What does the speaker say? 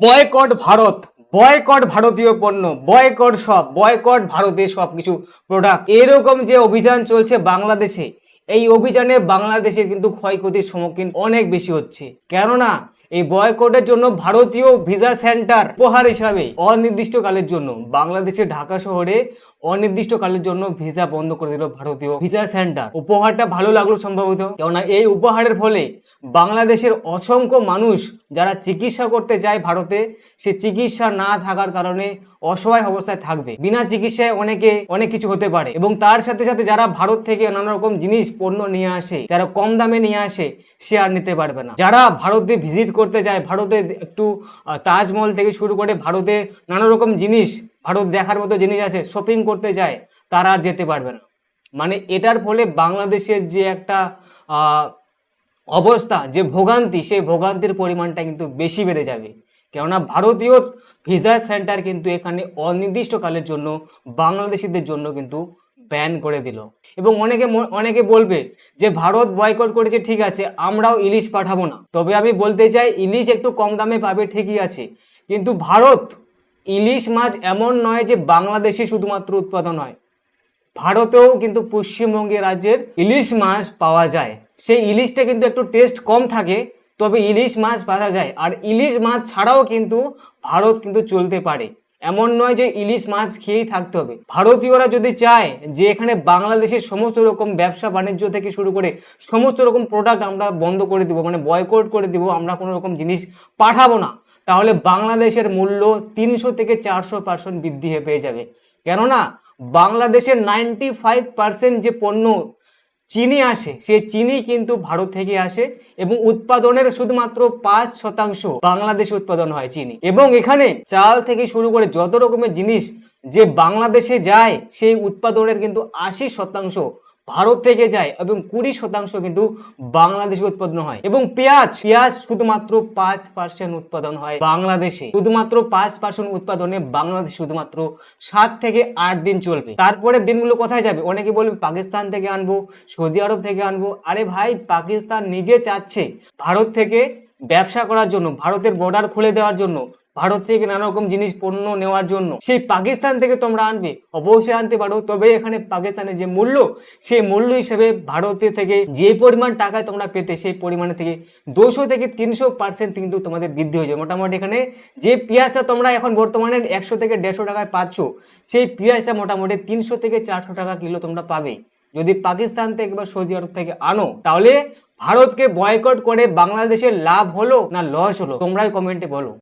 Boycott Bharat, boycott ভারতীয় পণ্য, boycott সব, বয়কট ভারতের সব কিছু প্রোডাক্ট এরকম যে অভিযান চলছে বাংলাদেশে এই অভিযানে বাংলাদেশের কিন্তু ক্ষয়ক্ষতির সম্মুখীন অনেক বেশি হচ্ছে। কেননা, এই বয়কটের জন্য ভারতীয় ভিসা সেন্টার উপহার হিসাবে অনির্দিষ্টকালের জন্য বাংলাদেশের ঢাকা শহরে অনির্দিষ্টকালের জন্য ভিসা বন্ধ করে দিল ভারতীয় ভিসা সেন্টার। উপহারটা ভালো লাগল সম্ভবত। কেননা, এই উপহারের ফলে বাংলাদেশের অসংখ্য মানুষ যারা চিকিৎসা করতে যায় ভারতে, সে চিকিৎসা না থাকার কারণে অসহায় অবস্থায় থাকবে। বিনা চিকিৎসায় অনেকে, অনেক কিছু হতে পারে। এবং তার সাথে সাথে যারা ভারত থেকে নানা রকম জিনিস পণ্য নিয়ে আসে, যারা কম দামে নিয়ে আসে আর নিতে পারবে না। যারা ভারতে ভিজিট করতে যায়, ভারতে একটু তাজমহল থেকে শুরু করে ভারতে নানা রকম জিনিস, ভারত দেখার মতো জিনিস আছে শপিং করতে যায়, তারা আর যেতে পারবে না। মানে এটার ফলে বাংলাদেশের যে একটা অবস্থা, যে ভোগান্তি, সেই ভোগান্তির পরিমাণটা কিন্তু বেশি বেড়ে যাবে। কেননা ভারতীয় ভিসা সেন্টার কিন্তু এখানে অনির্দিষ্টকালের জন্য বাংলাদেশিদের জন্য কিন্তু ব্যান করে দিল। এবং অনেকে অনেকে বলবে যে, ভারত বয়কট করেছে, ঠিক আছে, আমরাও ইলিশ পাঠাবো না। তবে আমি বলতে চাই, ইলিশ একটু কম দামে পাবে, ঠিকই আছে। কিন্তু ভারত, ইলিশ মাছ এমন নয় যে, বাংলাদেশে শুধুমাত্র উৎপাদন হয়। ভারতেও কিন্তু পশ্চিমবঙ্গের রাজ্যের ইলিশ মাছ পাওয়া যায়। সেই ইলিশটা কিন্তু একটু টেস্ট কম থাকে, তবে ইলিশ মাছ পাওয়া যায়। আর ইলিশ মাছ ছাড়াও কিন্তু ভারত কিন্তু চলতে পারে। এমন নয় যে ইলিশ মাছ খেয়েই থাকতে হবে। ভারতীয়রা যদি চায় যে এখানে বাংলাদেশের সমস্ত রকম ব্যবসা বাণিজ্য থেকে শুরু করে সমস্ত রকম প্রোডাক্ট আমরা বন্ধ করে দিব মানে বয়কট করে দিব, আমরা কোনো রকম জিনিস পাঠাবো না, তাহলে বাংলাদেশের মূল্য তিনশো থেকে চারশো পার্সেন্ট বৃদ্ধি হয়ে পেয়ে যাবে। কেননা, বাংলাদেশের নাইনটি ফাইভ পার্সেন্ট যে পণ্য চিনি আসে, সে চিনি কিন্তু ভারত থেকে আসে এবং উৎপাদনের শুধুমাত্র পাঁচ শতাংশ বাংলাদেশে উৎপাদন হয় চিনি। এবং এখানে চাল থেকে শুরু করে যত রকমের জিনিস যে বাংলাদেশে যায়, সেই উৎপাদনের কিন্তু আশি শতাংশ ভারত থেকে যায় এবং কুড়ি শতাংশ কিন্তু বাংলাদেশে উৎপাদন হয়। এবং পেঁয়াজ পেঁয়াজ শুধুমাত্র পাঁচ পার্সেন্ট উৎপাদন হয় বাংলাদেশে। শুধুমাত্র পাঁচ পার্সেন্ট উৎপাদনে বাংলাদেশ শুধুমাত্র সাত থেকে আট দিন চলবে। তারপরে দিনগুলো কোথায় যাবে? অনেকে বলবে, পাকিস্তান থেকে আনব, সৌদি আরব থেকে আনব। আরে ভাই, পাকিস্তান নিজে চাচ্ছে ভারত থেকে ব্যবসা করার জন্য, ভারতের বর্ডার খুলে দেওয়ার জন্য। ভারত থেকে নানা রকম জিনিস পণ্য নেওয়ার জন্য। সেই পাকিস্তান থেকে তোমরা আনবে, অবশ্যই আনতে পারো। তবে এখানে পাকিস্তানের যে মূল্য, সেই মূল্য হিসেবে ভারতের থেকে যে পরিমাণ টাকা তোমরা পেতে, সেই পরিমাণে থেকে দুশো থেকে তিনশো পার্সেন্ট কিন্তু তোমাদের বৃদ্ধি হয়ে যাবে। মোটামুটি এখানে যে পেঁয়াজটা তোমরা এখন বর্তমানে একশো থেকে দেড়শো টাকায় পাচ্ছ, সেই পেঁয়াজটা মোটামুটি তিনশো থেকে চারশো টাকা কিলো তোমরা পাবে। যদি পাকিস্তান থেকে বা সৌদি আরব থেকে আনো, তাহলে ভারতকে বয়কট করে বাংলাদেশের লাভ হলো না লস হলো? তোমরাই কমেন্টে বলো।